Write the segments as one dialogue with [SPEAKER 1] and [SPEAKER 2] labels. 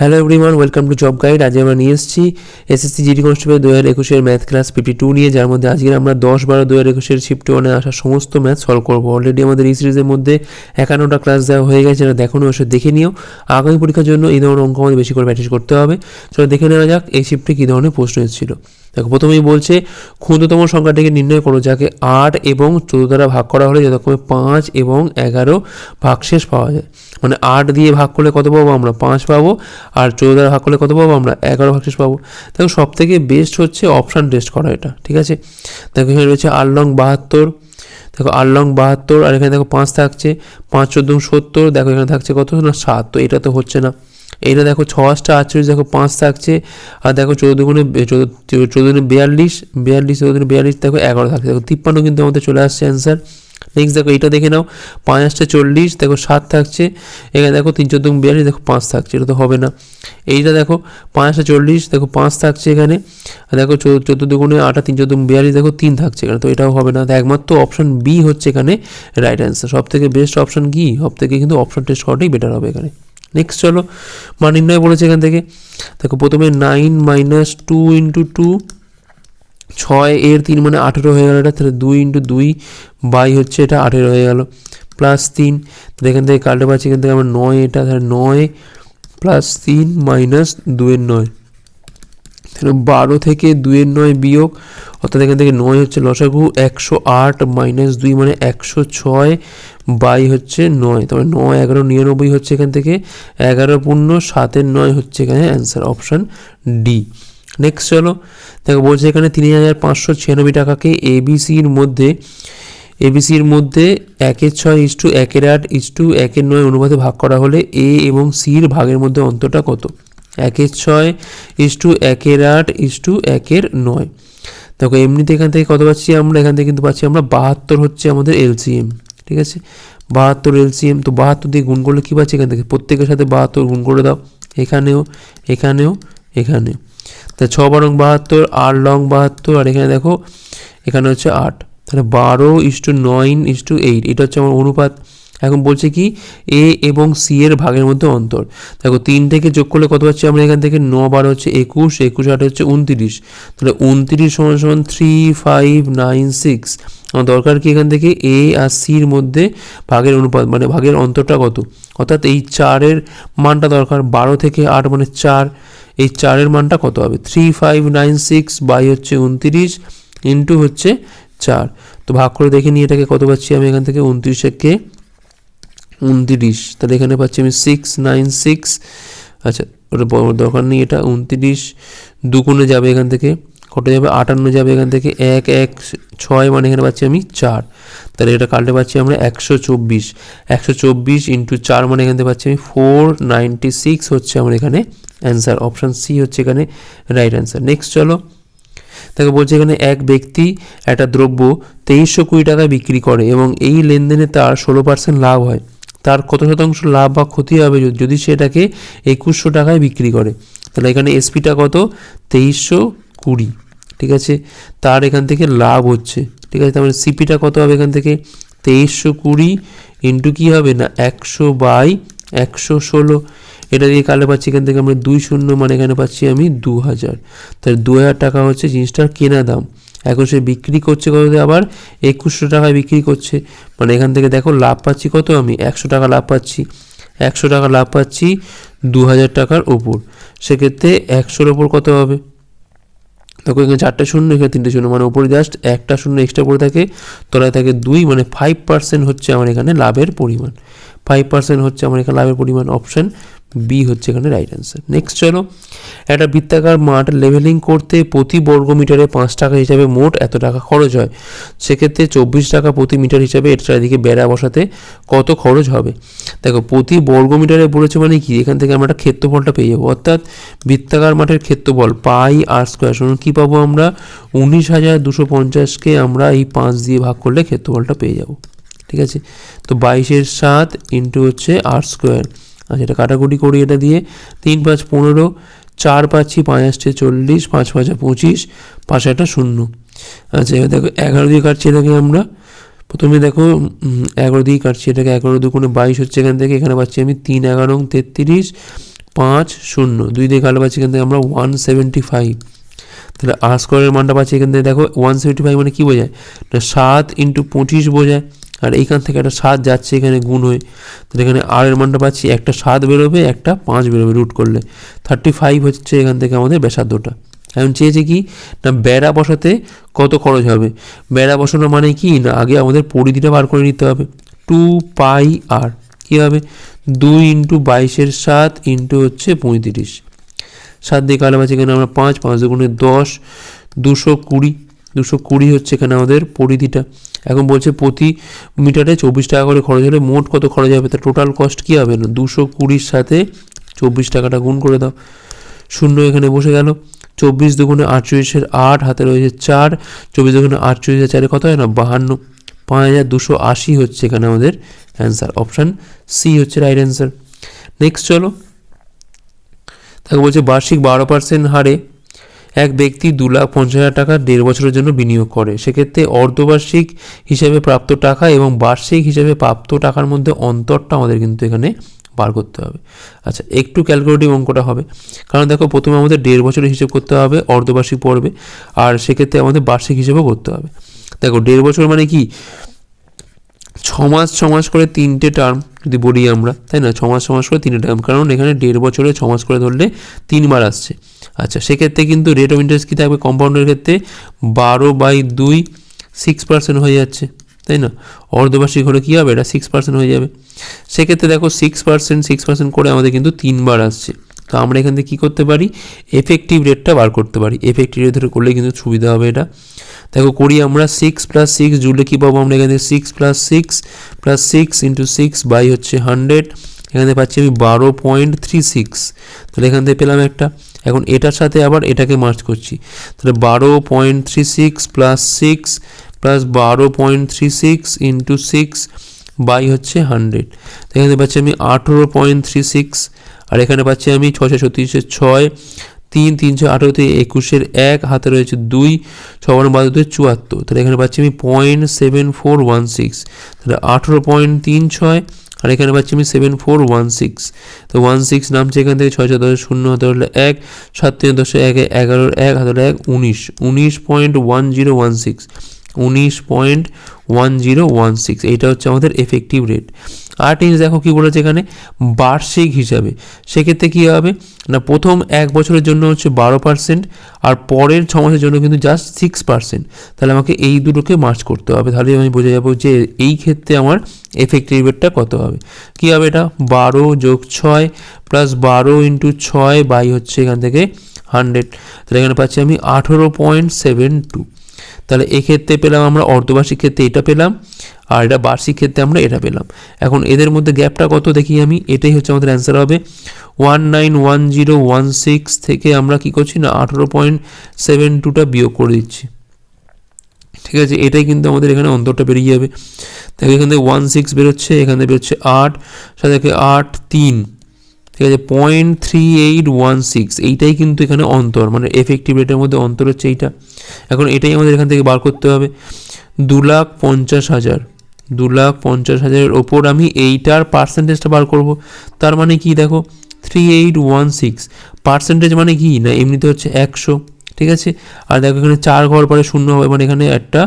[SPEAKER 1] Hello everyone welcome to job guide আজ আমরা নিয়ে এসেছি এসএসসি জিডি কনস্টেবল দু হাজার একুশের ম্যাথ ক্লাস ফিফটি টু নিয়ে, যার মধ্যে আজকে আমরা দশ বারো দু হাজার একুশের শিফট ওয়ানে আসা সমস্ত ম্যাথ সলভ করব। অলরেডি আমাদের এই সিরিজের মধ্যে একান্নটা ক্লাস দেওয়া হয়ে গেছে, যারা দেখো এসে দেখে নিও। আগামী পরীক্ষার জন্য এই ধরনের অঙ্ক আমাদের বেশি করে প্র্যাকটিস করতে হবে। চলো দেখে নেওয়া যাক এই শিফটে কী ধরনের প্রশ্ন এসেছিল। দেখো, প্রথমেই বলছে, ক্ষুদ্রতম সংখ্যাটিকে নির্ণয় করো, যাকে আট এবং চোদ্দ দ্বারা ভাগ করা হলে যথাক্রমে পাঁচ এবং এগারো ভাগশেষ পাওয়া যায়। মানে আট দিয়ে ভাগ করলে কত পাবো আমরা? পাঁচ পাবো। আর চোদ্দ দ্বারা ভাগ করলে কত পাবো আমরা? এগারো ভাগশেষ পাবো। দেখো সব থেকে বেস্ট হচ্ছে অপশান টেস্ট করা এটা, ঠিক আছে? দেখো, এখানে রয়েছে আট লং বাহাত্তর। দেখো আট লং বাহাত্তর, আর এখানে দেখো পাঁচ থাকছে। পাঁচ চোদ্দ সত্তর, দেখো, এখানে থাকছে কত? না, সাত। তো এটা তো হচ্ছে না। এইটা দেখো ছ আটটা আটচল্লিশ, দেখো পাঁচ থাকছে। আর দেখো চৌদ্দ গুণে চৌদ্দ গুণে বিয়াল্লিশ বিয়াল্লিশ, চৌদ্দ গুণে বিয়াল্লিশ, দেখো এগারো থাকছে। দেখো তিপ্পান্ন কিন্তু আমাদের চলে আসছে অ্যান্সার নেক্সট দেখো এইটা দেখে নাও পাঁচ আসছে চল্লিশ, দেখো সাত থাকছে। এখানে দেখো তিন, চোদ্দ বিয়াল্লিশ, দেখো পাঁচ থাকছে, এটা তো হবে না। এইটা দেখো পাঁচ আসছে চল্লিশ, দেখো পাঁচ থাকছে এখানে। আর দেখো চোদ্দ দুগুণে আটা তিন, চোদ্দ বিয়াল্লিশ, দেখো তিন থাকছে এখানে, তো এটাও হবে না। একমাত্র অপশন বি হচ্ছে এখানে রাইট অ্যান্সার সব থেকে বেস্ট অপশন কি? সব থেকে কিন্তু অপশন টেস্ট করাটাই বেটার হবে এখানে। নেক্সট চলো মান নির্ণয় বলেছে এখান থেকে। দেখো, প্রথমে nine minus two into two ছয় এর তিন মানে আঠেরো হয়ে গেল এটা, তাহলে দুই ইন্টু দুই বাই হচ্ছে এটা আঠেরো হয়ে গেল প্লাস তিন। তাহলে এখান থেকে কাটতে পারছি এখান থেকে আমার নয় এটা, তাহলে নয় প্লাস তিন মাইনাস দুয়ের নয়। তাহলে বারো থেকে দুয়ের নয় বিয়োগ, অর্থাৎ এখান থেকে নয় হচ্ছে লসাগু, একশো আট মাইনাস দুই মানে একশো ছয় বাই হচ্ছে নয় তবে নয়, এগারো, নিরানব্বই হচ্ছে এখান থেকে, এগারো পূর্ণ সাতের নয় হচ্ছে এখানে অ্যান্সার অপশান ডি নেক্সট চলো, দেখো বলছে এখানে তিন হাজার পাঁচশো ছিয়ানব্বই টাকাকে এবিসির মধ্যে এবিসির মধ্যে একের ছয় ইস টু একের আট ইস টু একের নয় অনুপাতে ভাগ করা হলে এ এবং সির ভাগের মধ্যে অন্তরটা কত? একের ছয় ইস টু একের আট ইস টু একের নয়। দেখো এমনিতে এখান থেকে কত পাচ্ছি আমরা? এখান থেকে কিন্তু পাচ্ছি আমরা বাহাত্তর হচ্ছে আমাদের এলসিএম ঠিক আছে? বাহাত্তর এলসিএম, তো বাহাত্তর দিয়ে গুণ করলে কী পাচ্ছি এখান থেকে? প্রত্যেকের সাথে বাহাত্তর গুণ করে দাও। এখানেও এখানেও এখানেও তা ছ বারং বাহাত্তর, আট লং বাহাত্তর, আর এখানে দেখো, এখানে হচ্ছে আট। তাহলে বারো ইস টু নয় ইস টু এইট, এটা হচ্ছে আমার অনুপাত। এখন বলছে কি এ এবং সি এর ভাগের মধ্যে অন্তর। দেখো, তিন থেকে যোগ করলে কত পাচ্ছি আমরা এখান থেকে? ন বারো হচ্ছে একুশ একুশ আট হচ্ছে উনত্রিশ। তাহলে উনত্রিশ সমান সমান থ্রি ফাইভ নাইন সিক্স আমার দরকার কি এখান থেকে? এ আর সির মধ্যে ভাগের অনুপাত মানে ভাগের অন্তরটা কত? অর্থাৎ এই চারের মানটা দরকার। বারো থেকে আট মানে চার। এই চারের মানটা কত হবে? Three five nine six by হচ্ছে উনত্রিশ ইন্টু হচ্ছে চার। তো ভাগ করে দেখে নিয়ে এটাকে কত পাচ্ছি আমি এখান থেকে? উনত্রিশকে উনত্রিশ। তাহলে এখানে পাচ্ছি আমি সিক্স নাইন সিক্স আচ্ছা ওটা দরকার নেই, এটা উনত্রিশ। দুগুণে যাবে এখান থেকে কত যাবে? আটান্ন যাবে এখান থেকে, এক এক, ছয় মানে এখানে পাচ্ছি আমি চার। তাহলে এটা কাটলে পাচ্ছি আমরা একশো চব্বিশ। একশো চব্বিশ ইন্টু চার মানে এখান থেকে পাচ্ছি আমি ফোর নাইনটি সিক্স হচ্ছে আমার এখানে অ্যান্সার অপশান সি হচ্ছে এখানে রাইট অ্যান্সার নেক্সট চলো। তাকে বলছে এখানে এক ব্যক্তি একটা দ্রব্য তেইশশো কুড়ি টাকায় বিক্রি করে এবং এই লেনদেনে তার ষোলো পার্সেন্ট লাভ হয়। তার কত শতাংশ লাভ বা ক্ষতি হবে যদি সেটাকে একুশশো টাকায় বিক্রি করে। তাহলে এখানে এসপিটা কত? তেইশশো কুড়ি। ঠিক আছে? তার এখান থেকে লাভ হচ্ছে। ঠিক আছে? তার মানে সিপিটা কত হবে এখান থেকে? তেইশশো কুড়ি ইন্টু কী হবে না? একশো বাই একশো ষোলো। এটা দিয়ে কালে পাচ্ছি এখান থেকে আমরা দুই শূন্য মানে এখানে পাচ্ছি আমি দু হাজার তাহলে দু হাজার টাকা হচ্ছে জিনিসটার কেনা দাম। এখন সে বিক্রি করছে কত আবার একুশশো টাকায় বিক্রি করছে। মানে এখান থেকে দেখো লাভ পাচ্ছি কত আমি? একশো টাকা লাভ পাচ্ছি। একশো টাকা লাভ পাচ্ছি দু হাজার টাকার ওপর। সেক্ষেত্রে একশোর ওপর কত হবে? দেখো এখানে চারটে শূন্য, এখানে তিনটে শূন্য। মানে ওপরে জাস্ট একটা শূন্য এক্সট্রা পড়ে থাকে। তলায় থাকে দুই মানে ফাইভ পার্সেন্ট হচ্ছে আমার এখানে লাভের পরিমাণ। ফাইভ পার্সেন্ট হচ্ছে আমার এখানে লাভের পরিমাণ। অপশান বি হচ্ছে এখানে রাইট অ্যান্সার নেক্সট চলো, একটা বৃত্তাকার মাঠ লেভেলিং করতে প্রতি বর্গ মিটারে পাঁচ টাকা হিসাবে মোট এত টাকা খরচ হয়। সেক্ষেত্রে চব্বিশ টাকা প্রতি মিটার হিসাবে এর চারিদিকে বেড়া বসাতে কত খরচ হবে? দেখো, প্রতি বর্গ মিটারে বলেছে মানে কি? এখান থেকে আমরা একটা ক্ষেত্রফলটা পেয়ে যাব। অর্থাৎ বৃত্তাকার মাঠের ক্ষেত্রফল পাই আর স্কোয়ার শুনুন কী পাবো আমরা? উনিশ হাজার দুশো পঞ্চাশকে আমরা এই পাঁচ দিয়ে ভাগ করলে ক্ষেত্রফলটা পেয়ে যাব। ঠিক আছে? তো বাইশের সাত ইন্টু হচ্ছে আর স্কোয়ার আচ্ছা এটা কাটাকুটি করি এটা দিয়ে। তিন পাঁচ পনেরো, চার পাচ্ছি পাঁচ আসছে চল্লিশ, পাঁচ পাঁচা পঁচিশ, পাঁচ একটা শূন্য। আচ্ছা এবার দেখো এগারো দিয়ে কাটছি এটাকে আমরা। প্রথমে দেখো এগারো দিয়ে কাটছি এটাকে। এগারো দুগুণে বাইশ হচ্ছে এখান থেকে। এখানে পাচ্ছি আমি তিন এগারো তেত্রিশ, পাঁচ শূন্য। দুই দিয়ে কালো পাচ্ছি এখান থেকে আমরা ওয়ান সেভেন্টি ফাইভ। তাহলে আর স্কোয়ারের মানটা পাচ্ছি এখান থেকে। দেখো, ওয়ান সেভেন্টি ফাইভ মানে কী বোঝায়? সাত ইন্টু পঁচিশ বোঝায়। আর এইখান থেকে একটা সাত যাচ্ছে, এখানে গুণ হয়ে। তাহলে এখানে আর এর মানটা পাচ্ছি, একটা সাত বেরোবে, একটা পাঁচ বেরোবে রুট করলে। থার্টি ফাইভ হচ্ছে এখান থেকে আমাদের ব্যাসার্ধটা। এখন চেয়েছে কি, না বেড়া বসাতে কত খরচ হবে? বেড়া বসানো মানে কি? না, আগে আমাদের পরিধিটা বার করে নিতে হবে। টু পাই আর কী হবে? দুই ইন্টু বাইশের সাত ইন্টু হচ্ছে পঁয়ত্রিশ। সাত দিয়ে কালো আছে এখানে আমরা পাঁচ পাঁচ দুগুণে দশ, দুশো কুড়ি। দুশো কুড়ি হচ্ছে এখানে আমাদের পরিধিটা। এখন বলছে প্রতি মিটারে চব্বিশ টাকা করে খরচ হলে মোট কত খরচ হবে? তা টোটাল কস্ট কী হবে না? দুশো কুড়ির সাথে চব্বিশ টাকাটা গুণ করে দাও। শূন্য এখানে বসে গেল। চব্বিশ দুগুণে আটচল্লিশের আট, হাতে রয়েছে চার। চব্বিশ দুগুণে আটচল্লিশের চারে কত হয় না? বাহান্ন। পাঁচ হাজার দুশো আশি হচ্ছে এখানে আমাদের অ্যান্সার অপশান সি হচ্ছে রাইট অ্যান্সার নেক্সট চলো। তাকে বলছে বার্ষিক বারো পার্সেন্ট হারে এক ব্যক্তি দু লাখ পঞ্চাশ হাজার টাকা দেড় বছরের জন্য বিনিয়োগ করে। সেক্ষেত্রে অর্ধবার্ষিক হিসাবে প্রাপ্ত টাকা এবং বার্ষিক হিসাবে প্রাপ্ত টাকার মধ্যে অন্তরটা আমাদের কিন্তু এখানে বার করতে হবে। আচ্ছা একটু ক্যালকুলেটিভ অঙ্কটা হবে। কারণ দেখো, প্রথমে আমাদের দেড় বছরের হিসেব করতে হবে, অর্ধবার্ষিক পড়বে, আর সেক্ষেত্রে আমাদের বার্ষিক হিসেবেও করতে হবে। দেখো, দেড় বছর মানে কি? ছ মাস ছ মাস করে তিনটে টার্ম যদি বলি আমরা, তাই না? ছ মাস, ছ করে তিনটে টার্ম কারণ এখানে দেড় বছরে ছমাস করে ধরলে তিনবার আসছে। আচ্ছা সেক্ষেত্রে কিন্তু রেট অফ ইন্টারেস্ট কী থাকবে? কম্পাউন্ডের ক্ষেত্রে বারো বাই দুই সিক্স পার্সেন্ট হয়ে যাচ্ছে, তাই না? অর্ধবার্ষিক হলে কী হবে? এটা সিক্স পার্সেন্ট হয়ে যাবে। সেক্ষেত্রে দেখো সিক্স পার্সেন্ট সিক্স পার্সেন্ট করে আমাদের কিন্তু তিনবার আসছে। তো আমরা এখান থেকে কী করতে পারি? এফেক্টিভ রেটটা বার করতে পারি। এফেক্টিভ রেট ধরে করলে কিন্তু সুবিধা হবে এটা। দেখো, করি আমরা সিক্স প্লাস সিক্স জুড়লে কী পাবো আমরা এখান? থেকে six plus six plus six into six by হচ্ছে হান্ড্রেড এখানে পাচ্ছি আমি বারো পয়েন্ট থ্রি সিক্স তাহলে এখান থেকে পেলাম একটা। এখন এটার সাথে আবার এটাকে মার্চ করছি। তাহলে বারো point three six plus six plus বারো point three six into six by হচ্ছে হান্ড্রেড এখানে পাচ্ছি আমি আঠেরো পয়েন্ট থ্রি সিক্স আর এখানে পাচ্ছি আমি ছশো ছত্রিশের ছয়, তিন তিনশো আঠেরোতে একুশের এক, হাতে রয়েছে দুই ছবান্ন বাদ দুই, চুয়াত্তর। তাহলে এখানে পাচ্ছি আমি point seven four one six তাহলে আঠেরো পয়েন্ট তিন ছয় আর এখানে পাচ্ছি আমি সেভেন ফোর ওয়ান সিক্স তো ওয়ান সিক্স নামছে এখান থেকে ছয় দশ শূন্য হাতে হলে এক, সাত তিন দশ এক এগারোর এক হাতে হলে এক, উনিশ উনিশ point one zero one six উনিশ point one zero one six, এইটা হচ্ছে আমাদের এফেক্টিভ রেট আর জিনিস দেখো কী বলেছে এখানে? বার্ষিক হিসাবে। সেক্ষেত্রে কী হবে? না, প্রথম এক বছরের জন্য হচ্ছে বারো পার্সেন্ট আর পরের ছ মাসের জন্য কিন্তু জাস্ট সিক্স পার্সেন্ট তাহলে আমাকে এই দুটোকে মার্চ করতে হবে। তাহলে আমি বুঝে যাব যে এই ক্ষেত্রে আমার এফেক্টিভ রেটটা কত হবে। কী হবে এটা? বারো যোগ ছয় প্লাস বারো ইন্টু ছয় বাই হচ্ছে এখান থেকে হান্ড্রেড তাহলে এখানে পাচ্ছি আমি আঠেরো পয়েন্ট সেভেন টু। তাহলে এক্ষেত্রে পেলাম আমরা অর্ধবার্ষিক ক্ষেত্রে এটা পেলাম, আর এটা বার্ষিক ক্ষেত্রে আমরা এটা পেলাম। এখন এদের মধ্যে গ্যাপটা কত দেখি আমি? এটাই হচ্ছে আমাদের অ্যান্সার হবে। One nine one zero one six থেকে আমরা কী করছি না? আঠেরো পয়েন্ট সেভেন টুটা বিয়োগ করে দিচ্ছি। ঠিক আছে, এটাই কিন্তু আমাদের এখানে অন্তরটা বেরিয়ে যাবে। দেখো এখান থেকে ওয়ান সিক্স বেরোচ্ছে, এখান থেকে বেরোচ্ছে আট, সাথে আট, তিন। ঠিক আছে point three eight one six এইটাই কিন্তু এখানে অন্তর মানে এফেক্টিভ রেটের মধ্যে অন্তর হচ্ছে এইটা। এখন এটাই আমাদের এখান থেকে বার করতে হবে। দু লাখ পঞ্চাশ হাজার, দু লাখ পঞ্চাশ হাজারের ওপর আমি এইটার পার্সেন্টেজটা বার করব। তার মানে কি দেখো? Three eight one six percentage মানে কি? না, এমনিতে হচ্ছে একশো, ঠিক আছে? আর দেখো এখানে চার ঘর পরে শূন্য হবে মানে এখানে একটা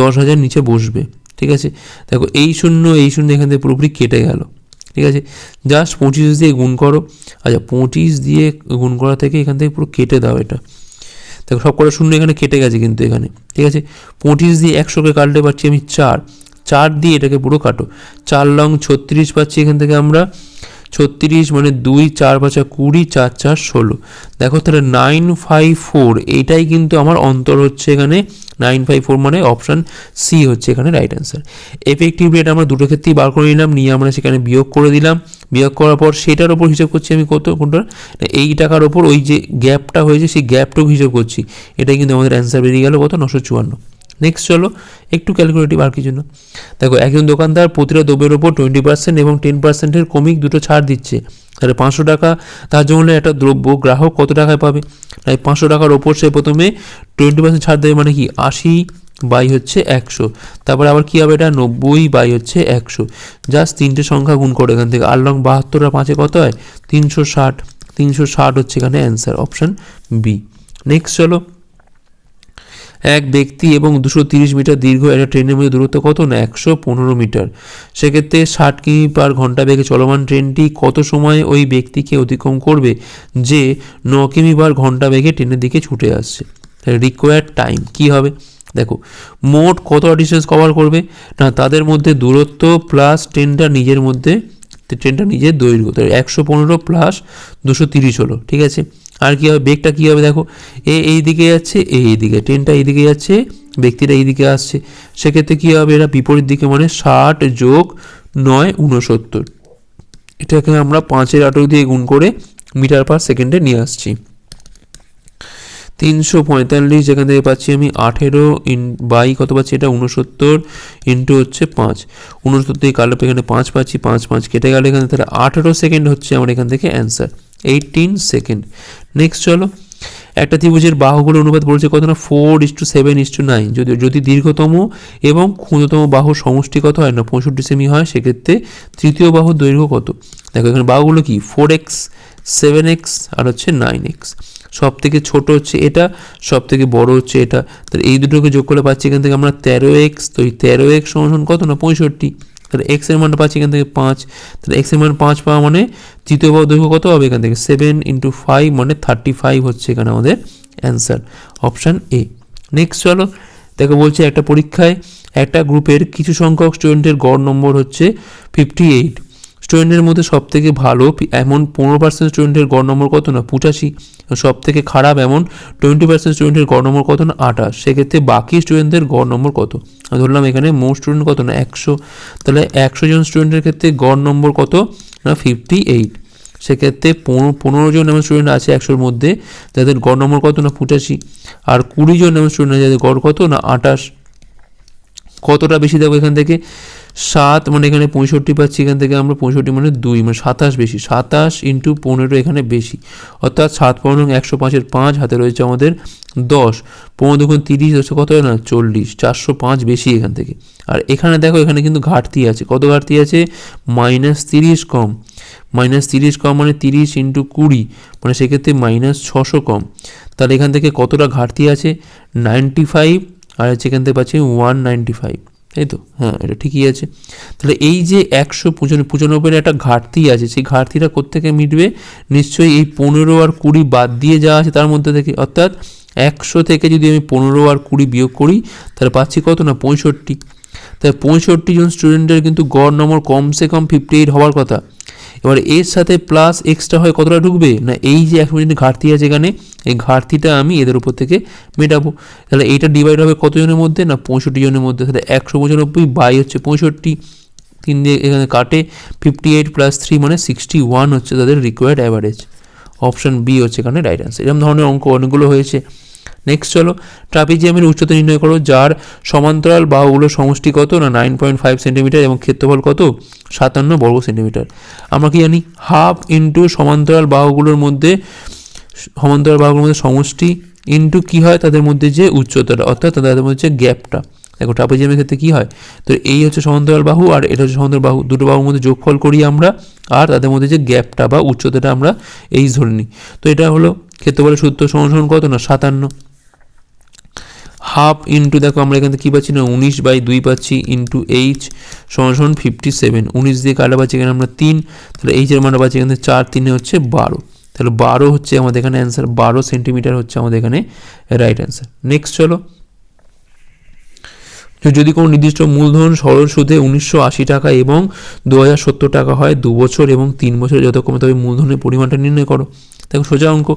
[SPEAKER 1] দশ হাজার নিচে বসবে, ঠিক আছে? দেখো, এই শূন্য এই শূন্য এখান থেকে পুরোপুরি কেটে গেল, ঠিক আছে? জাস্ট পঁচিশ দিয়ে গুণ করো। আচ্ছা পঁচিশ দিয়ে গুণ করা থেকে এখান থেকে পুরো কেটে দাও এটা। দেখো সব কটা শূন্য এখানে কেটে গেছে কিন্তু এখানে, ঠিক আছে? পঁচিশ দিয়ে একশোকে কাটতে পারছি আমি চার। চার দিয়ে এটাকে পুরো কাটো। চার লং ছত্রিশ পাচ্ছি এখান থেকে আমরা। ছত্রিশ মানে দুই, চার পাঁচা কুড়ি, চার চার, ষোলো। দেখো তাহলে নাইন ফাইভ ফোর এইটাই কিন্তু আমার অন্তর হচ্ছে এখানে। নাইন ফাইভ ফোর মানে অপশান সি হচ্ছে এখানে রাইট অ্যান্সার এফেক্টিভ রেট আমরা দুটো ক্ষেত্রেই বার করে নিলাম, নিয়ে আমরা সেখানে বিয়োগ করে দিলাম। বিয়োগ করার পর সেটার ওপর হিসাব করছি আমি কত কোনটা? এই টাকার ওপর ওই যে গ্যাপটা হয়েছে, সেই গ্যাপটুকু হিসাব করছি। এটাই কিন্তু আমাদের অ্যান্সার বেরিয়ে গেল কত? নশো চুয়ান্ন। নেক্সট চলো, একটু ক্যালকুলেটিভ আর কিছু না। দেখো, একজন দোকানদার প্রতিটা দ্রব্যের ওপর টোয়েন্টি পার্সেন্ট এবং টেন পার্সেন্টের কমিক দুটো ছাড় দিচ্ছে। তাহলে পাঁচশো টাকা, তার জন্য একটা দ্রব্য গ্রাহক কত টাকায় পাবে? তাই পাঁচশো টাকার ওপর সে প্রথমে টোয়েন্টি পার্সেন্ট ছাড় দেবে মানে কি? আশি বাই হচ্ছে একশো। তারপরে আবার কী হবে এটা? নব্বই বাই হচ্ছে একশো। জাস্ট তিনটে সংখ্যা গুণ করে এখান থেকে। আট লং বাহাত্তর আর পাঁচে কত হয়? তিনশো ষাট। তিনশো ষাট হচ্ছে এখানে অ্যান্সার অপশান বি নেক্সট চলো। এক ব্যক্তি এবং দুশো তিরিশ মিটার দীর্ঘ একটা ট্রেনের মধ্যে দূরত্ব কত? না, একশো পনেরো মিটার। সেক্ষেত্রে ষাট কিমি পার ঘণ্টা বেগে চলমান ট্রেনটি কত সময় ওই ব্যক্তিকে অতিক্রম করবে যে ন কিমি পার ঘণ্টা বেগে ট্রেনের দিকে ছুটে আসছে? রিকোয়ার্ড টাইম কি হবে? দেখো, মোট কতটা ডিস্টেন্স কভার করবে? না, তাদের মধ্যে দূরত্ব প্লাস ট্রেনটা নিজের মধ্যে ট্রেনটা নিজের দৈর্ঘ্য তো একশো পনেরো প্লাস দুশো তিরিশ হলো, ঠিক আছে? আর কী হবে? বেগটা কী হবে দেখো? এ এই দিকে যাচ্ছে, এ এই দিকে ট্রেনটা এই দিকে যাচ্ছে, ব্যক্তিটা এই দিকে আসছে। সেক্ষেত্রে কী হবে? এটা বিপরীত দিকে মানে ষাট যোগ নয় উনসত্তর এটাকে আমরা পাঁচের আঠেরো দিয়ে গুণ করে মিটার পার সেকেন্ডে নিয়ে আসছি। তিনশো পঁয়তাল্লিশ যেখান থেকে পাচ্ছি আমি আঠেরো ইন বাই কত পাচ্ছি এটা? উনসত্তর ইন্টু হচ্ছে পাঁচ। উনসত্তর থেকে কালো এখানে পাঁচ পাচ্ছি, পাঁচ পাঁচ কেটে গেলে এখানে, তাহলে আঠেরো সেকেন্ড হচ্ছে আমার এখান থেকে অ্যান্সার এইটিন সেকেন্ড। নেক্সট চলো। একটা ত্রিভুজের বাহুগুলোর অনুপাত বলছে কত না? Four is to seven is to nine যদি যদি দীর্ঘতম এবং ক্ষুদ্রতম বাহুর সমষ্টি কত হয় না, পঁয়ষট্টি সেমি হয়, সেক্ষেত্রে তৃতীয় বাহুর দৈর্ঘ্য কত? দেখো এখানে বাহুগুলো কি? ফোর এক্স সেভেন এক্স আর হচ্ছে নাইন এক্স সব থেকে ছোট হচ্ছে এটা সব থেকে বড় হচ্ছে এটা। তাহলে এই দুটোকে যোগ করে পাচ্ছি এখান থেকে আমরা তেরো এক্স, তো এই তেরো এক্স সমান কত না? পঁয়ষট্টি। তাহলে এক্সের মানটা পাচ্ছি এখান থেকে পাঁচ। তাহলে এক্সের মান পাঁচ পাওয়া মানে তৃতীয় বাহু দৈর্ঘ্য কত হবে এখান থেকে? সেভেন ইন্টু ফাইভ মানে থার্টি ফাইভ হচ্ছে এখানে আমাদের অ্যান্সার। Option A. নেক্সট চলো, দেখো বলছে একটা পরীক্ষায় একটা গ্রুপের কিছু সংখ্যক স্টুডেন্টের গড় নম্বর হচ্ছে ফিফটি এইট স্টুডেন্টের মধ্যে সব থেকে ভালো এমন পনেরো পার্সেন্ট স্টুডেন্টের গড় নম্বর কত না? পঁচাশি। সব থেকে খারাপ এমন টোয়েন্টি পার্সেন্ট স্টুডেন্টের গড় নম্বর কত না? আঠাশ। সেক্ষেত্রে বাকি স্টুডেন্টদের গড় নম্বর কত? ধরলাম এখানে মোট স্টুডেন্ট কত না? একশো। তাহলে একশো জন স্টুডেন্টের ক্ষেত্রে গড় নম্বর কত? না ফিফটি এইট সেক্ষেত্রে পনেরো পনেরো জন এমন স্টুডেন্ট আছে একশোর মধ্যে, যাদের গড় নম্বর কত না? পঁচাশি। আর কুড়ি জন এমন স্টুডেন্ট আছে যাদের গড় কত না? আঠাশ। কতটা বেশি দেখো এখান থেকে? সাত মানে এখানে পঁয়ষট্টি পাচ্ছি, এখান থেকে আমরা পঁয়ষট্টি মানে দুই মানে সাতাশ বেশি। সাতাশ ইন্টু পনেরো এখানে বেশি। অর্থাৎ সাত পনেরো একশো পাঁচের পাঁচ হাতে রয়েছে আমাদের দশ। পনেরো দুগুণ তিরিশ হচ্ছে কত? হয় না, চল্লিশ। চারশো পাঁচ বেশি এখান থেকে। আর এখানে দেখো, এখানে কিন্তু ঘাটতি আছে। কত ঘাটতি আছে? মাইনাস তিরিশ কম। মাইনাস তিরিশ কম মানে তিরিশ ইন্টু কুড়ি। মানে সেক্ষেত্রে মাইনাস ছশো কম। তাহলে এখান থেকে কতটা ঘাটতি আছে? Ninety five. আর হচ্ছে এখান থেকে পাচ্ছি ওয়ান নাইনটি ফাইভ। তাই তো হ্যাঁ এটা ঠিকই আছে। তাহলে এই যে একশো পঁচানব্বই পঁচানব্বইয়ের একটা ঘাটতি আছে, সেই ঘাটতিটা কোত্থেকে মিটবে? নিশ্চয়ই এই পনেরো আর কুড়ি বাদ দিয়ে যা আছে তার মধ্যে থেকে, অর্থাৎ একশো থেকে যদি আমি পনেরো আর কুড়ি বিয়োগ করি, তাহলে পাচ্ছি কত না? পঁয়ষট্টি। তাই পঁয়ষট্টি জন স্টুডেন্টের কিন্তু গড় নম্বর কমসে কম ফিফটি এইট হওয়ার কথা। এবার এর সাথে প্লাস এক্সট্রা হয় কতটা ঢুকবে? না, এই যে একশো মিনিট ঘাটতি আছে এখানে, এই ঘাটতিটা আমি এদের উপর থেকে মেটাবো। তাহলে এইটা ডিভাইড হবে কতজনের মধ্যে? না, পঁয়ষট্টি জনের মধ্যে। তাহলে একশো পঁচানব্বই বাই হচ্ছে পঁয়ষট্টি। তিন দিয়ে এখানে কাটে ফিফটি এইট প্লাস থ্রি মানে সিক্সটি ওয়ান হচ্ছে তাদের রিকোয়ার্ড অ্যাভারেজ অপশান বি হচ্ছে এখানে রাইট অ্যান্সার এরকম ধরনের অঙ্ক অনেকগুলো হয়েছে। নেক্সট চলো ট্রাপিজিয়ামের উচ্চতা নির্ণয় করো, যার সমান্তরাল বাহুগুলোর সমষ্টি কত না নাইন পয়েন্ট ফাইভ সেন্টিমিটার এবং ক্ষেত্রফল কত? সাতান্ন বর্গ সেন্টিমিটার আমরা কি জানি? হাফ ইন্টু সমান্তরাল বাহুগুলোর মধ্যে, সমান্তরাল বাহুগুলোর মধ্যে সমষ্টি ইন্টু কী হয়? তাদের মধ্যে যে উচ্চতাটা, অর্থাৎ তাদের মধ্যে যে গ্যাপটা দেখো ট্রাপিজিয়ামের ক্ষেত্রে কী হয়? তো এই হচ্ছে সমান্তরাল বাহু আর এটা হচ্ছে সমান্তরাল বাহু। দুটো বাহুর মধ্যে যোগফল করি আমরা, আর তাদের মধ্যে যে গ্যাপটা বা উচ্চতাটা আমরা এই ধরে নিই। তো এটা হলো ক্ষেত্রফলের সূত্র সমান কত? না, সাতান্ন। হাফ ইন্টু, দেখো আমরা এখান কী পাচ্ছি না, উনিশ বাই দুই পাচ্ছি ইন্টু এইচ সমান সমান ফিফটি সেভেন উনিশ দিয়ে কাটা পাচ্ছি এখানে আমরা তিন, তাহলে এইচের মানটা পাচ্ছি এখানে চার, তিনে হচ্ছে বারো। তাহলে বারো হচ্ছে আমাদের এখানে অ্যান্সার বারো সেন্টিমিটার হচ্ছে আমাদের এখানে রাইট অ্যান্সার নেক্সট চলো। যদি কোনো নির্দিষ্ট মূলধন সরল সুদে উনিশশো আশি টাকা এবং দু হাজার সত্তর টাকা হয়, দু বছর এবং তিন বছর যতক্ষণ তবে মূলধনের পরিমাণটা নির্ণয় করো। দেখো সোজা অঙ্ক।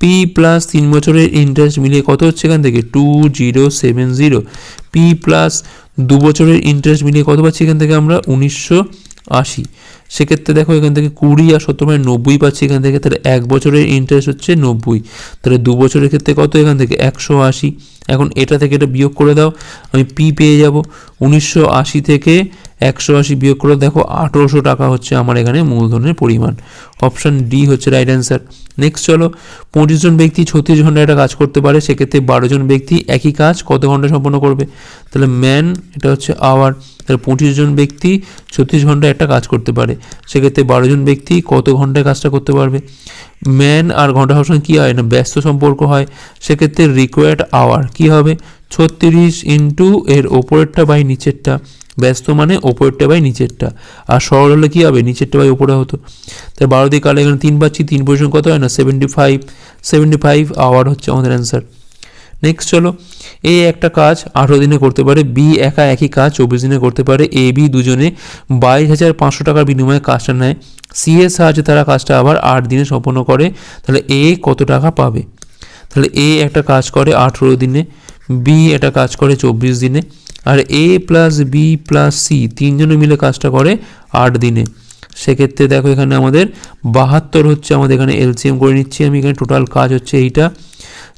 [SPEAKER 1] পি প্লাস তিন বছরের ইন্টারেস্ট মিলিয়ে কত হচ্ছে এখান থেকে? Two zero seven zero P plus দু বছরের ইন্টারেস্ট মিলিয়ে কত পাচ্ছি এখান থেকে আমরা? উনিশশো আশি। সেক্ষেত্রে দেখো এখান থেকে কুড়ি আর সত্তর মানে নব্বই পাচ্ছি এখান থেকে। তাহলে এক বছরের ইন্টারেস্ট হচ্ছে নব্বই। তাহলে দু বছরের ক্ষেত্রে কত এখান থেকে? একশো আশি। এখন এটা থেকে এটা বিয়োগ করে দাও। আমি পি পেয়ে যাব। উনিশশো আশি থেকে একশো আশি বিয়োগ করে, দেখো আঠেরোশো টাকা হচ্ছে আমার এখানে মূলধনের পরিমাণ। অপশান ডি হচ্ছে রাইট অ্যান্সার নেক্সট চলো, পঁচিশ জন ব্যক্তি ছত্রিশ ঘণ্টা একটা কাজ করতে পারে, সেক্ষেত্রে বারো জন ব্যক্তি একই কাজ কত ঘণ্টা সম্পন্ন করবে? তাহলে ম্যান এটা হচ্ছে আওয়ার তাহলে পঁচিশ জন ব্যক্তি ছত্রিশ ঘণ্টা একটা কাজ করতে পারে, সেক্ষেত্রে বারো জন ব্যক্তি কত ঘন্টায় কাজটা করতে পারবে? ম্যান আর ঘণ্টা হওয়ার সময় কী হয় না, ব্যস্ত সম্পর্ক হয়, সেক্ষেত্রে রিকোয়ার্ড আওয়ার কী হবে? ছত্রিশ ইন্টু এর ওপরেরটা বাই নিচেরটা। ব্যস্ত মানে ওপরেরটা বাই নিচেরটা। আর সরল হলে কী হবে? নিচেরটা বাই ওপরে হতো। তাই বারো দিয়ে কালে এখানে তিন পাচ্ছি, তিন পজিশন কত হয় না? Seventy five seventy five hour হচ্ছে আমাদের অ্যান্সার নেক্সট চলো, এ একটা কাজ আঠেরো দিনে করতে পারে, বি একা একই কাজ চব্বিশ দিনে করতে পারে, এ, বি দুজনে বাইশ হাজার পাঁচশো টাকার বিনিময়ে কাজটা নেয়। সি এর সাহায্যে তারা কাজটা আবার আট দিনে সম্পন্ন করে, তাহলে এ কত টাকা পাবে? তাহলে এ একটা কাজ করে আঠেরো দিনে, বি একটা কাজ করে চব্বিশ দিনে। আর A plus B plus C তিনজনে মিলে কাজটা করে আট দিনে। সেক্ষেত্রে দেখো এখানে আমাদের বাহাত্তর হচ্ছে আমাদের এখানে এলসিএম করে নিচ্ছি আমি, এখানে টোটাল কাজ হচ্ছে এইটা।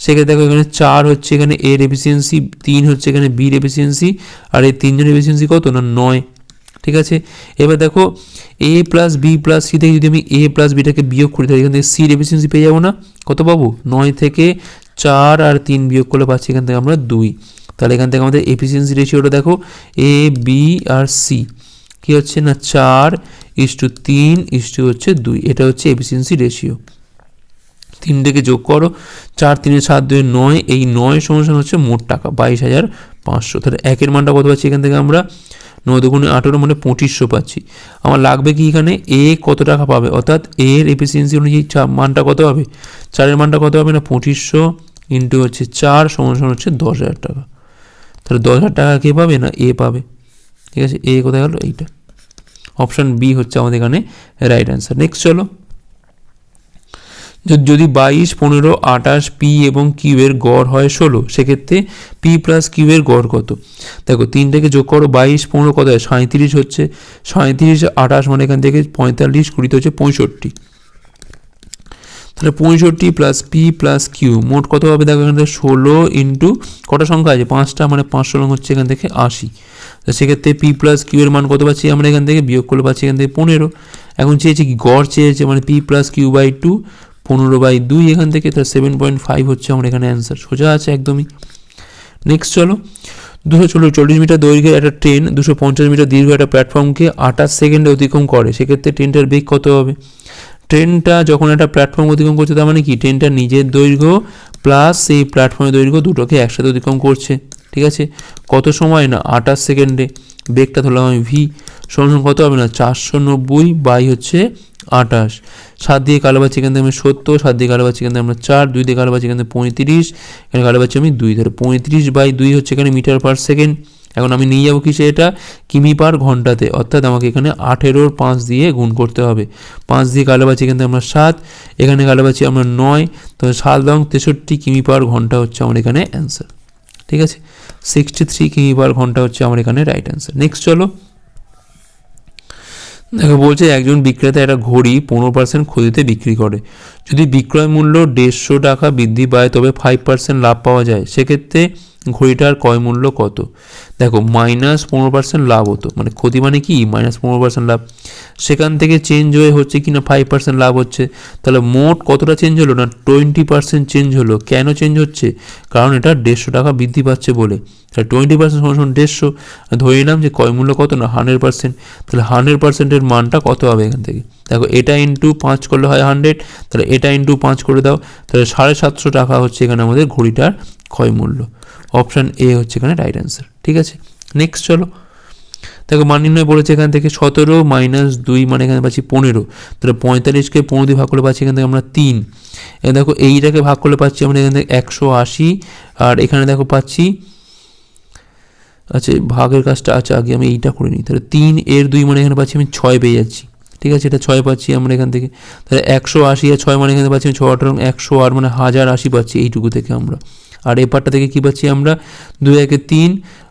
[SPEAKER 1] সেক্ষেত্রে দেখো এখানে চার হচ্ছে এখানে এর এফিসিয়েন্সি তিন হচ্ছে এখানে বির এফিসিয়েন্সি আর এই তিনজনের এফিসিয়েন্সি কত? না, নয়। ঠিক আছে? এবার দেখো A plus B plus C থেকে যদি আমি এ প্লাস বিটাকে বিয়োগ করি, তাহলে এখান থেকে সির এফিসিয়েন্সি পেয়ে যাব না। কত পাবো? নয় থেকে চার আর তিন বিয়োগ করলে পাচ্ছি এখান থেকে আমরা দুই। তাহলে এখান থেকে আমাদের এফিসিয়েন্সি রেশিওটা দেখো এ বি আর সি কী হচ্ছে না? চার ইস টু তিন ইস টু হচ্ছে দুই। এটা হচ্ছে এফিসিয়েন্সি রেশিও তিনটেকে যোগ করো, চার তিনে সাত দুই নয়, এই নয় সমস্যা হচ্ছে মোট টাকা, বাইশ হাজার পাঁচশো। তাহলে একের মানটা কত পাচ্ছি এখান থেকে আমরা? নয় দুগুণে আঠেরো মানে পঁচিশশো পাচ্ছি। আমার লাগবে কি এখানে? এ কত টাকা পাবে? অর্থাৎ এর এফিসিয়েন্সি অনুযায়ী মানটা কত হবে? চারের মানটা কত হবে না? পঁচিশশো ইন্টু হচ্ছে চার সমান হচ্ছে দশ হাজার টাকা। তাহলে দশ হাজার টাকা কে পাবে না এ পাবে? ঠিক আছে, এ কোথায় গেল এইটা। অপশান বি হচ্ছে আমাদের এখানে রাইট অ্যান্সার নেক্সট চলো। যদি- বাইশ, পনেরো, আঠাশ পি এবং কিউ এর গড় হয় ষোলো, সেক্ষেত্রে পি প্লাস কিউ এর গড় কত? দেখো, তিনটাকে যোগ করো, বাইশ, পনেরো, কত? হয় সাঁত্রিশ হচ্ছে। সাঁত্রিশ আঠাশ মানে এখান থেকে পঁয়তাল্লিশ কুড়িতে হচ্ছে পঁয়ষট্টি। তাহলে পঁয়ষট্টি প্লাস পি প্লাস কিউ মোট কত হবে? দেখো এখান থেকে ষোলো ইন্টু কটা সংখ্যা আছে? পাঁচটা মানে পাঁচশো রঙ হচ্ছে এখান থেকে আশি। তো সেক্ষেত্রে পি প্লাস কিউ এর মান কত পাচ্ছি আমরা এখান থেকে? বিয়োগ করলে পাচ্ছি এখান থেকে পনেরো। এখন চেয়েছে কি? গড় চেয়েছে মানে P plus Q by two পনেরো বাই দুই এখান থেকে তার সেভেন পয়েন্ট ফাইভ হচ্ছে আমার এখানে অ্যান্সার সোজা আছে একদমই। নেক্সট চলো। দুশো চলো চল্লিশ মিটার দৈর্ঘ্যের একটা ট্রেন দুশো পঞ্চাশ মিটার দীর্ঘ একটা প্ল্যাটফর্মকে আঠাশ সেকেন্ডে অতিক্রম করে। সেক্ষেত্রে ট্রেনটার বেগ কত হবে? ট্রেনটা যখন একটা প্ল্যাটফর্ম অতিক্রম করছে, তার মানে কি? ট্রেনটা নিজের দৈর্ঘ্য প্লাস সেই প্ল্যাটফর্মের দৈর্ঘ্য দুটোকে একসাথে অতিক্রম করছে। ঠিক আছে? কত সময় না? আঠাশ সেকেন্ডে। বেগটা ধরলাম আমি ভি সমান কত হবে না? চারশো নব্বই বাই হচ্ছে আঠাশ। সাত দিয়ে কালো পাচ্ছি এখান থেকে আমি সত্তর, সাত দিয়ে কালো পাচ্ছি এখান থেকে আমরা চার, দুই দিয়ে কালো পাচ্ছি এখান থেকে পঁয়ত্রিশ, এখানে কালো পাচ্ছি আমি দুই। ধরে পঁয়ত্রিশ বাই দুই হচ্ছে এখানে মিটার পার সেকেন্ড এখন আমি নিয়ে যাব কিসে এটা? কিমি পার ঘন্টাতে। অর্থাৎ আমাকে এখানে আঠেরোর পাঁচ দিয়ে গুণ করতে হবে। পাঁচ দিয়ে কালো পাচ্ছি এখান থেকে আমরা সাত, এখানে কালো পাচ্ছি আমরা নয়। তো সাত রং তেষট্টি কিমি পার ঘণ্টা হচ্ছে আমার এখানে অ্যান্সার ঠিক আছে? সিক্সটি থ্রি কিমি পার ঘণ্টা হচ্ছে আমার এখানে রাইট অ্যান্সার নেক্সট চলো। দেখো, বলছে একজন বিক্রেতা একটা ঘড়ি পনেরো পার্সেন্ট ক্ষতিতে বিক্রি করে। যদি বিক্রয় মূল্য দেড়শো টাকা বৃদ্ধি পায়, তবে ফাইভ পার্সেন্ট লাভ পাওয়া যায়। সেক্ষেত্রে ঘড়িটার ক্রয় মূল্য কত? দেখো মাইনাস পনেরো পার্সেন্ট লাভ হতো। মানে ক্ষতি মানে কি? মাইনাস পনেরো পার্সেন্ট লাভ। সেখান থেকে চেঞ্জ হয়ে হচ্ছে কি না ফাইভ পার্সেন্ট লাভ হচ্ছে। তাহলে মোট কতটা চেঞ্জ হলো না? টোয়েন্টি পার্সেন্ট চেঞ্জ হলো। কেন চেঞ্জ হচ্ছে? কারণ এটা দেড়শো টাকা বৃদ্ধি পাচ্ছে বলে। তাহলে টোয়েন্টি পার্সেন্ট সমান দেড়শো। ধরে নিলাম যে ক্রয় মূল্য কত না? হান্ড্রেড পার্সেন্ট তাহলে হান্ড্রেড পার্সেন্টের মানটা কত হবে এখান থেকে? দেখো, এটা ইন্টু পাঁচ করলে হয় হান্ড্রেড তাহলে এটা ইন্টু পাঁচ করে দাও। তাহলে সাড়ে সাতশো টাকা হচ্ছে এখানে আমাদের ঘড়িটার ক্ষয় মূল্য। অপশান এ হচ্ছে এখানে রাইট অ্যান্সার ঠিক আছে? নেক্সট চলো। দেখো মান নির্ণয় বলেছে এখান থেকে সতেরো মাইনাস দুই মানে এখানে পাচ্ছি পনেরো। তাহলে পঁয়তাল্লিশকে পনেরো দিয়ে ভাগ করলে পাচ্ছি এখান থেকে আমরা তিন। দেখো এইটাকে ভাগ করলে পাচ্ছি আমরা এখান থেকে একশো আশি। আর এখানে দেখো পাচ্ছি আচ্ছা ভাগের কাজটা আচ্ছা আগে আমি এইটা করে নিই। তাহলে তিন এর দুই মানে এখানে পাচ্ছি আমি ছয় পেয়ে যাচ্ছি। ঠিক আছে, এটা ছয় পাচ্ছি আমরা এখান থেকে। তাহলে একশো আশি আর ছয় মানে এখানে পাচ্ছি ছ আঠারো একশো আর মানে হাজার আশি পাচ্ছি এইটুকু থেকে আমরা। আর এপারটা থেকে কী পাচ্ছি আমরা? দু একে তিন,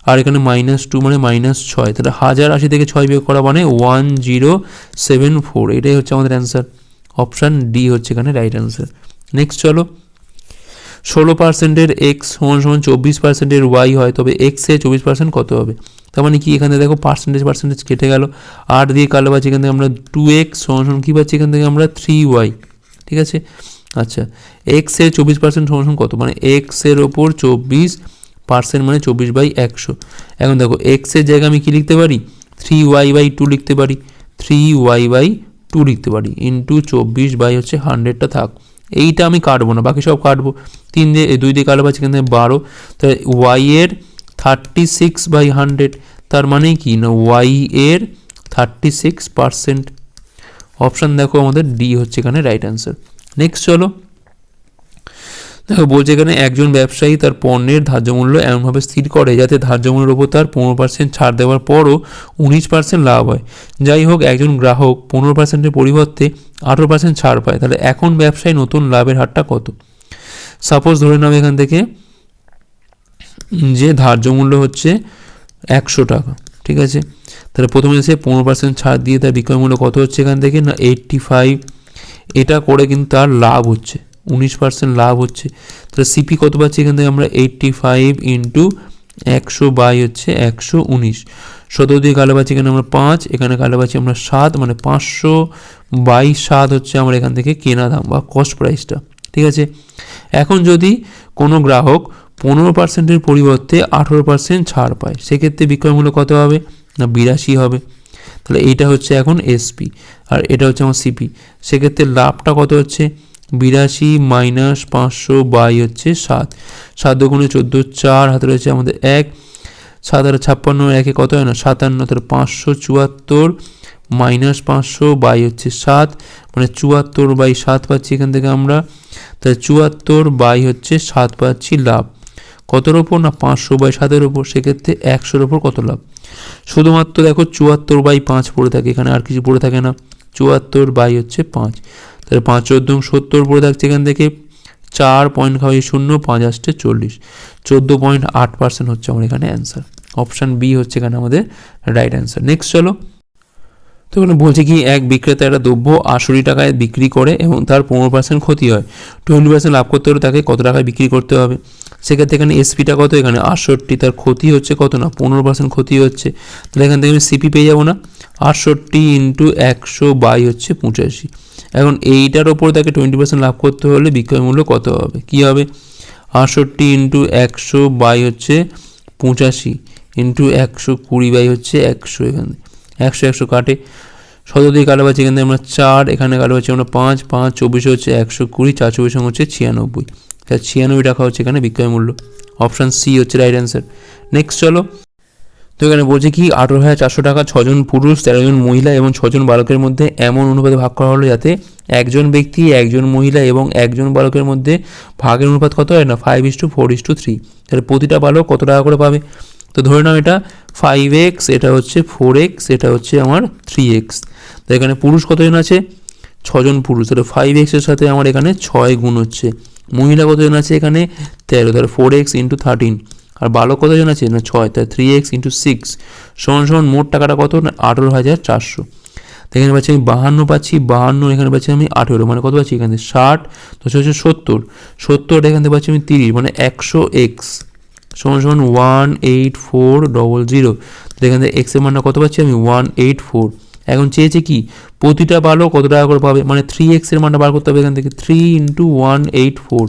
[SPEAKER 1] আর এখানে মাইনাস টু মানে মাইনাস ছয়। তাহলে হাজার আশি থেকে ছয় বিয়োগ করা মানে ওয়ান জিরো সেভেন ফোর এটাই হচ্ছে আমাদের অ্যান্সার অপশান ডি হচ্ছে এখানে রাইট অ্যান্সার নেক্সট চলো। ষোলো পার্সেন্টের এক্স সমান সমান চব্বিশ পার্সেন্টের ওয়াই হয়, তবে এক্সে চব্বিশ পার্সেন্ট কত হবে? তার মানে কি, এখানে দেখো পার্সেন্টেজ পার্সেন্টেজ কেটে গেল। আট দিয়ে কালো পাচ্ছি এখান থেকে আমরা টু এক্স সমান সমান কী পাচ্ছি? এখান থেকে আমরা থ্রি ওয়াই ঠিক আছে? আচ্ছা এক্সের চব্বিশ পার্সেন্ট সমান কত? মানে এক্সের ওপর চব্বিশ পার্সেন্ট মানে চব্বিশ বাই একশো। এখন দেখো এক্সের জায়গায় আমি কী লিখতে পারি? থ্রি ওয়াই বাই টু লিখতে পারি। থ্রি ওয়াই বাই টু লিখতে পারি। ইন্টু চব্বিশ বাই হচ্ছে হান্ড্রেডটা থাক। এইটা আমি কাটবো না, বাকি সব কাটবো। তিন দিয়ে, দুই দিয়ে কাটবো আছে কিন্তু বারো। তাহলে ওয়াই এর থার্টি সিক্স বাই হান্ড্রেড তার মানে কি না ওয়াই এর থার্টি সিক্স পারসেন্ট অপশান দেখো আমাদের ডি হচ্ছে এখানে রাইট অ্যান্সার নেক্সট চলো। দেখো, বলছে এখানে একজন ব্যবসায়ী তার পণ্যের ধার্য মূল্য এমনভাবে স্থির করে যাতে ধার্য মূল্যের ওপর তার পনেরো পার্সেন্ট ছাড় দেওয়ার পরও উনিশ পার্সেন্ট লাভ হয়। যাই হোক, একজন গ্রাহক পনেরো পার্সেন্টের পরিবর্তে আঠেরো পার্সেন্ট ছাড় পায়। তাহলে এখন ব্যবসায় নতুন লাভের হারটা কত? সাপোজ ধরে নাও এখান থেকে যে ধার্য মূল্য হচ্ছে একশো টাকা, ঠিক আছে? তাহলে প্রথমে সে পনেরো পার্সেন্ট ছাড় দিয়ে তার বিক্রয় মূল্য কত হচ্ছে এখান থেকে? না এইট্টি ফাইভ এটা করে কিন্তু তার লাভ হচ্ছে। উনিশ পার্সেন্ট লাভ হচ্ছে। তাহলে সিপি কত পাচ্ছি এখান থেকে আমরা? এইট্টি ফাইভ ইন্টু একশো বাই হচ্ছে একশো উনিশ। সতেরো দিয়ে কালো পাচ্ছি এখানে আমরা পাঁচ, এখানে কালো পাচ্ছি আমরা সাত মানে পাঁচশো বাই সাত হচ্ছে আমার এখান থেকে কেনা দাম বা কস্ট প্রাইসটা ঠিক আছে? এখন যদি কোনো গ্রাহক পনেরো পার্সেন্টের পরিবর্তে আঠেরো পার্সেন্ট ছাড় পায়, সেক্ষেত্রে বিক্রয় মূল্য কত হবে? না, বিরাশি হবে। তাহলে এইটা হচ্ছে এখন এসপি আর এটা হচ্ছে আমার সিপি সেক্ষেত্রে লাভটা কত হচ্ছে? বিরাশি মাইনাস পাঁচশো বাই হচ্ছে সাত। সাত দুগুণে চোদ্দ, চার হাতে রয়েছে আমাদের এক। সাত আর ছাপ্পান্ন, একে কত হয় না? সাতান্ন, তাহলে পাঁচশো চুয়াত্তর মাইনাস পাঁচশো বাই হচ্ছে সাত। মানে চুয়াত্তর বাই সাত পাচ্ছি এখান থেকে আমরা। তাহলে চুয়াত্তর বাই হচ্ছে সাত পাচ্ছি লাভ। কতর ওপর না পাঁচশো বাই সাতের ওপর সেক্ষেত্রে একশোর ওপর কত লাভ? শুধুমাত্র দেখো চুয়াত্তর বাই পাঁচ পড়ে থাকে এখানে, আর কিছু পড়ে থাকে না। চুয়াত্তর বাই হচ্ছে পাঁচ। তাহলে পাঁচ, চোদ্দ, সত্তর পড়ে থাকছে এখান থেকে। চার পয়েন্ট খাওয়াই শূন্য, পাঁচ আসছে চল্লিশ। চোদ্দ পয়েন্ট আট পার্সেন্ট হচ্ছে আমার এখানে অ্যান্সার অপশান বি হচ্ছে এখানে আমাদের রাইট অ্যান্সার নেক্সট চলো। তো এখানে বলছে কি, এক বিক্রেতা একটা দ্রব্য আশি টাকায় বিক্রি করে এবং তার পনেরো পার্সেন্ট ক্ষতি হয়। টোয়েন্টি পার্সেন্ট লাভ করতে হলে তাকে কত টাকায় বিক্রি করতে হবে? সেক্ষেত্রে এখানে এসপিটা কত? এখানে আটষট্টি। তার ক্ষতি হচ্ছে কত না? পনেরো পার্সেন্ট ক্ষতি হচ্ছে। তাহলে এখান থেকে আমি সিপি পেয়ে যাব না। আটষট্টি ইন্টু একশো বাই হচ্ছে পঁচাশি। এখন এইটার ওপর তাকে টোয়েন্টি পার্সেন্ট লাভ করতে হলে বিক্রয় মূল্য কত হবে? কী হবে? আটষট্টি ইন্টু একশো বাই হচ্ছে পঁচাশি ইন্টু একশো কুড়ি বাই হচ্ছে একশো এখানে। একশো একশো কাটে। শত দিয়ে কাটা পাচ্ছি এখানে আমরা চার, এখানে কাটা পাচ্ছি আমরা পাঁচ পাঁচ, চব্বিশে হচ্ছে একশো কুড়ি, চার, চব্বিশ হচ্ছে ছিয়ানব্বই। তাহলে ছিয়ানব্বই টাকা হচ্ছে এখানে বিক্রয় মূল্য। অপশান সি হচ্ছে রাইট অ্যান্সার নেক্সট চলো। তো এখানে বলছে কি, আঠেরো হাজার চারশো টাকা, ছজন পুরুষ, তেরো জন মহিলা এবং ছজন বালকের মধ্যে এমন অনুপাতে ভাগ করা হলো যাতে একজন ব্যক্তি, একজন মহিলা এবং একজন বালকের মধ্যে ভাগের অনুপাত কত? হয় না five is to four is to three তাহলে প্রতিটা বালক কত টাকা করে পাবে? তো ধরে নাও এটা ফাইভ এক্স এটা হচ্ছে ফোর এক্স এটা হচ্ছে আমার থ্রি এক্স তো এখানে পুরুষ কতজন আছে? ছজন পুরুষ। তাহলে ফাইভ এক্সের সাথে আমার এখানে ছয় গুণ হচ্ছে। মহিলা কতজন আছে এখানে? তেরো। তাহলে ফোর এক্স ইন্টু থার্টিন আর বালক কতজন আছে? না, ছয়। তাই থ্রি এক্স ইন্টু সিক্স সমান সমান মোট টাকাটা কত? না, আঠেরো হাজার চারশো। তো এখানে পাচ্ছি আমি বাহান্ন পাচ্ছি, বাহান্ন, এখানে পাচ্ছি আমি আঠেরো। মানে কত পাচ্ছি এখানে? ষাট, তো হচ্ছে সত্তর। সত্তর, এখান থেকে পাচ্ছি আমি তিরিশ। মানে একশো এক্স সমান সমান one eight four double zero তো এখান থেকে এক্সের মানটা কত পাচ্ছি আমি? ওয়ান এইট ফোর এখন চেয়েছে কি? প্রতিটা বালক কত টাকা করে পাবে? মানে থ্রি এক্সের মানটা বার করতে হবে এখান থেকে। Three into one eight four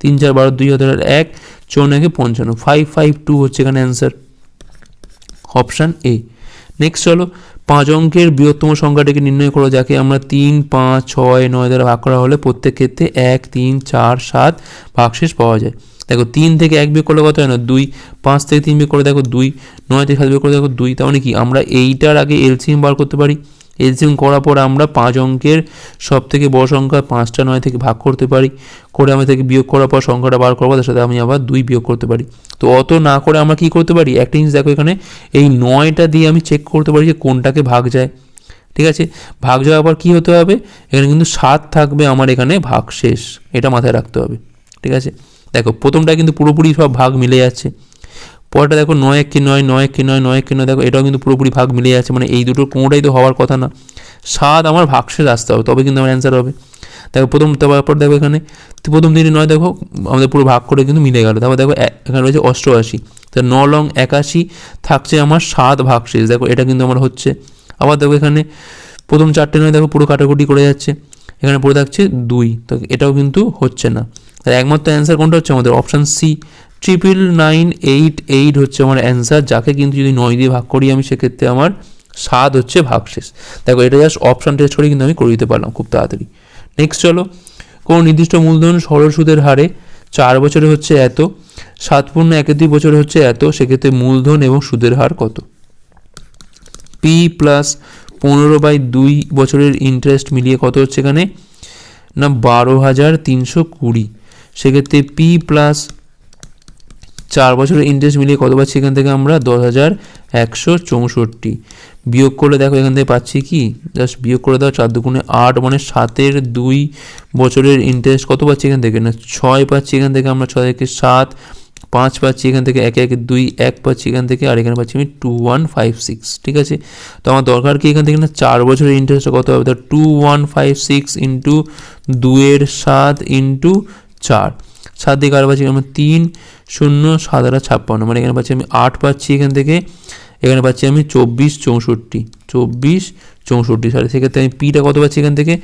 [SPEAKER 1] তিন চার বারো দুই হাজার এক চৌন একে পঞ্চান্ন। ফাইভ ফাইভ টু হচ্ছে এখানে অ্যান্সার অপশান এ নেক্সট চলো, পাঁচ অঙ্কের বৃহত্তম সংখ্যাটিকে নির্ণয় করো, যাকে আমরা তিন, পাঁচ, ছয়, নয় দ্বারা ভাগ করা হলে প্রত্যেক ক্ষেত্রে এক, তিন, চার, সাত ভাগশেষ পাওয়া যায়। দেখো, তিন থেকে এক বিয়োগ করলে কত হয় না? দুই। পাঁচ থেকে তিন বিয়োগ করে দেখো দুই। নয় থেকে সাত বিয়োগ করে দেখো দুই। তার মানে কি? আমরা এইটার আগে এলসিএম বার করতে পারি। এলসিএম করার পর আমরা পাঁচ অঙ্কের সব থেকে বড় সংখ্যা পাঁচটা নয় থেকে ভাগ করতে পারি। করে আমি থেকে বিয়োগ করার পর সংখ্যাটা বার করব, তার সাথে আমি আবার দুই বিয়োগ করতে পারি। তো অত না করে আমরা কি করতে পারি? একটা জিনিস দেখো এখানে, এই নয়টা দিয়ে আমি চেক করতে পারি যে কোনটাকে ভাগ যায়। ঠিক আছে? ভাগ যাওয়ার পর কী হতে হবে? এখানে কিন্তু সাত থাকবে আমার এখানে ভাগ শেষ। এটা মাথায় রাখতে হবে। ঠিক আছে? দেখো, প্রথমটা কিন্তু পুরোপুরি সব ভাগ মিলে যাচ্ছে। পরটা দেখো নয় এক কি নয় নয় এক কি নয় নয় এক কি নয়, দেখো এটাও কিন্তু পুরোপুরি ভাগ মিলে যাচ্ছে মানে এই দুটোর কোনোটাই তো হওয়ার কথা না। সাত আমার ভাগশেষ আসতে হবে তবে কিন্তু আমার অ্যান্সার হবে। দেখো প্রথম তারপর দেখো এখানে প্রথম দিনে নয় দেখো, আমাদের পুরো ভাগ করে কিন্তু মিলে গেল। তারপর দেখো এখানে রয়েছে অষ্টআশি, তা ন লং একাশি থাকছে আমার সাত ভাগ শেষ দেখো এটা কিন্তু আমার হচ্ছে। আবার দেখো এখানে প্রথম চারটে নয় দেখো পুরো কাটাকুটি করে যাচ্ছে, এখানে পড়ে থাকছে দুই, তো এটাও কিন্তু হচ্ছে না। তাহলে একমাত্র অ্যান্সার কোনটা হচ্ছে আমাদের? Option C triple nine eight eight হচ্ছে আমার অ্যান্সার যাকে কিন্তু যদি নয় দিয়ে ভাগ করি আমি সেক্ষেত্রে আমার সাত হচ্ছে ভাগশেষ। দেখো, এটা জাস্ট অপশান টেস্ট করে কিন্তু আমি করে দিতে পারলাম খুব তাড়াতাড়ি। নেক্সট চলো, কোনো নির্দিষ্ট মূলধন সরল সুদের হারে চার বছরে হচ্ছে এত, সাত পূর্ণ একে দুই বছরে হচ্ছে এত, সেক্ষেত্রে মূলধন এবং সুদের হার কত? পি প্লাস পনেরো বাই দুই বছরের ইন্টারেস্ট মিলিয়ে কত হচ্ছে এখানে? না, বারো হাজার তিনশো কুড়ি। সেক্ষেত্রে পি প্লাস চার বছরের ইন্টারেস্ট মিলিয়ে কত পাচ্ছি এখান থেকে আমরা? দশ হাজার একশো চৌষট্টি। বিয়োগ করলে দেখো এখান থেকে পাচ্ছি কি? জাস্ট বিয়োগ করে দাও চার দুগুণে আট মানে সাতের দুই বছরের ইন্টারেস্ট কত পাচ্ছি এখান থেকে? না, ছয় পাচ্ছি এখান থেকে আমরা, ছয় থেকে সাত, পাঁচ পাচ্ছি এখান থেকে, একে একে দুই, এক পাচ্ছি এখান থেকে, আর এখানে পাচ্ছি আমি টু ওয়ান ফাইভ সিক্স ঠিক আছে? তো আমার দরকার কি এখান থেকে? না, চার বছরের ইন্টারেস্টটা কত হবে? Two one five six into দুয়ের সাত ইন্টু চার। সাত দিকে আর পাচ্ছি? আমরা তিন, শূন্য, সাত, আটা, ছাপ্পান্ন। মানে এখানে পাচ্ছি আমি আট পাচ্ছি এখান থেকে। এখানে পাচ্ছি আমি চব্বিশ চৌষট্টি। চব্বিশ চৌষট্টি। সরি সেক্ষেত্রে আমি পিটা কত পাচ্ছি এখান থেকে?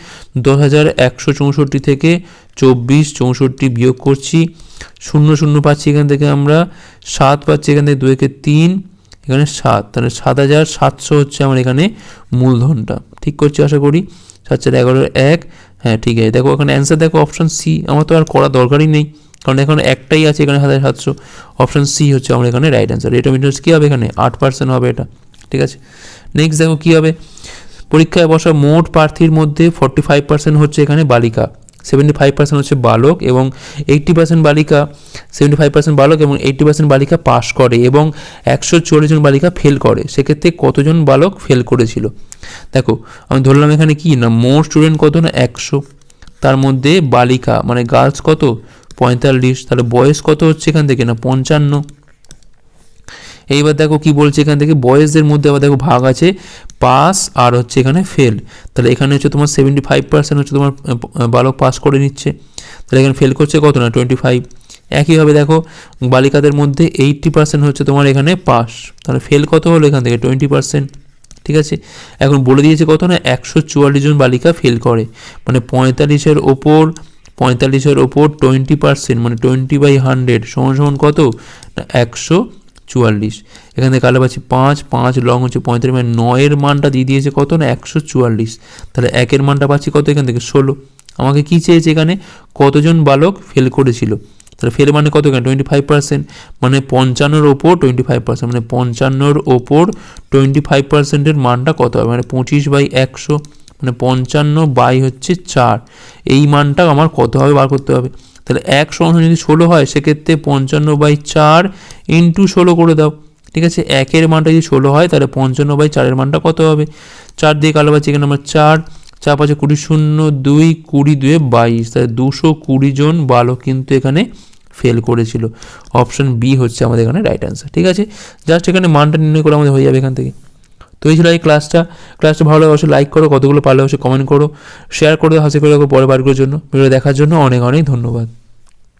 [SPEAKER 1] দশ হাজার একশো চৌষট্টি থেকে চব্বিশ চৌষট্টি বিয়োগ করছি। শূন্য শূন্য পাচ্ছি এখান থেকে আমরা। সাত পাচ্ছি এখান থেকে দুয়েকে তিন। এখানে সাত। তাহলে সাত হাজার সাতশো হচ্ছে আমার এখানে মূলধনটা। ঠিক করছি আশা করি? সাত চার এগারোর এক। হ্যাঁ ঠিক আছে। দেখো এখানে অ্যান্সার দেখো অপশান সি আমার তো আর করা দরকারই নেই। কারণ এখানে একটাই আছে, এখানে হাজার সাতশো। অপশান সি হচ্ছে আমার এখানে right answer rate of interest কী হবে এখানে? আট পার্সেন্ট হবে এটা। ঠিক আছে? নেক্সট দেখো কী হবে? পরীক্ষায় বসা মোট প্রার্থীর মধ্যে ফর্টি ফাইভ পার্সেন্ট হচ্ছে এখানে বালিকা সেভেন্টি ফাইভ পার্সেন্ট হচ্ছে বালক এবং এইট্টি পার্সেন্ট বালিকা সেভেন্টি ফাইভ পার্সেন্ট বালক এবং এইট্টি পার্সেন্ট বালিকা পাস করে এবং একশো চল্লিশ জন বালিকা ফেল করে। সেক্ষেত্রে কতজন বালক ফেল করেছিল? দেখো, আমি ধরলাম এখানে কি? না, মোট স্টুডেন্ট কত? না, একশো। তার মধ্যে বালিকা মানে গার্লস কত? পঁয়তাল্লিশ, তাহলে বয়স কত হচ্ছে এখান থেকে? না, পঞ্চান্ন। এইবার দেখো কি বলছে এখান থেকে বয়েজদের মধ্যে আবার দেখো ভাগ আছে পাস আর হচ্ছে এখানে ফেল তাহলে এখানে হচ্ছে তোমার সেভেন্টি ফাইভ পার্সেন্ট হচ্ছে তোমার বালক পাস করে নিচ্ছে। তাহলে এখানে ফেল করছে কত না টোয়েন্টি ফাইভ একইভাবে দেখো, বালিকাদের মধ্যে এইট্টি পার্সেন্ট হচ্ছে তোমার এখানে পাস তাহলে ফেল কত হলো এখান থেকে? টোয়েন্টি পার্সেন্ট ঠিক আছে? এখন বলে দিয়েছে কত না, একশো চুয়াল্লিশ জন বালিকা ফেল করে। মানে পঁয়তাল্লিশের ওপর পঁয়তাল্লিশের ওপর টোয়েন্টি পার্সেন্ট মানে টোয়েন্টি বাই হান্ড্রেড সমান সমান কত? না, একশো চুয়াল্লিশ। এখান থেকে কালো পাচ্ছি পাঁচ পাঁচ লং হচ্ছে পঁয়তাল্লিশ মানে নয়ের মানটা দিয়ে দিয়েছে কত? না, একশো চুয়াল্লিশ। তাহলে একের মানটা পাচ্ছি কত এখান থেকে? ষোলো। আমাকে কী চেয়েছে এখানে? কতজন বালক ফেল করেছিল? তাহলে ফেল মানে কত এখানে? টোয়েন্টি ফাইভ পার্সেন্ট মানে পঞ্চান্নর ওপর টোয়েন্টি ফাইভ পার্সেন্ট মানে পঞ্চান্নর ওপর টোয়েন্টি ফাইভ পার্সেন্টের মানটা কত হবে? মানে পঁচিশ বাই একশো। মানে পঞ্চান্ন বাই হচ্ছে চার। এই মানটা আমার কত হবে বার করতে হবে? তাহলে এক সমান যদি ষোলো হয়, সেক্ষেত্রে পঞ্চান্ন বাই চার ইন্টু ষোলো করে দাও। ঠিক আছে? একের মানটা যদি ষোলো হয়, তাহলে পঞ্চান্ন বাই চারের মানটা কত হবে? চার দিয়ে কালো পাচ্ছি এখানে আমার চার চার পাঁচে কুড়ি শূন্য, দুই কুড়ি দুয়ে বাইশ। তাহলে দুশো কুড়ি জন বালক কিন্তু এখানে ফেল করেছিল। অপশন বি হচ্ছে আমাদের এখানে রাইট অ্যান্সার ঠিক আছে? জাস্ট এখানে মানটা নির্ণয় করে আমাদের হয়ে যাবে এখান থেকে। তো এই ছিল এই ক্লাসটা ক্লাসটা ভালো লাগে অবশ্যই লাইক করো, কতগুলো পারলে অবশ্যই কমেন্ট করো। শেয়ার করে দাও হাসি করে পরে বারগুলোর জন্য। ভিডিও দেখার জন্য অনেক অনেক ধন্যবাদ।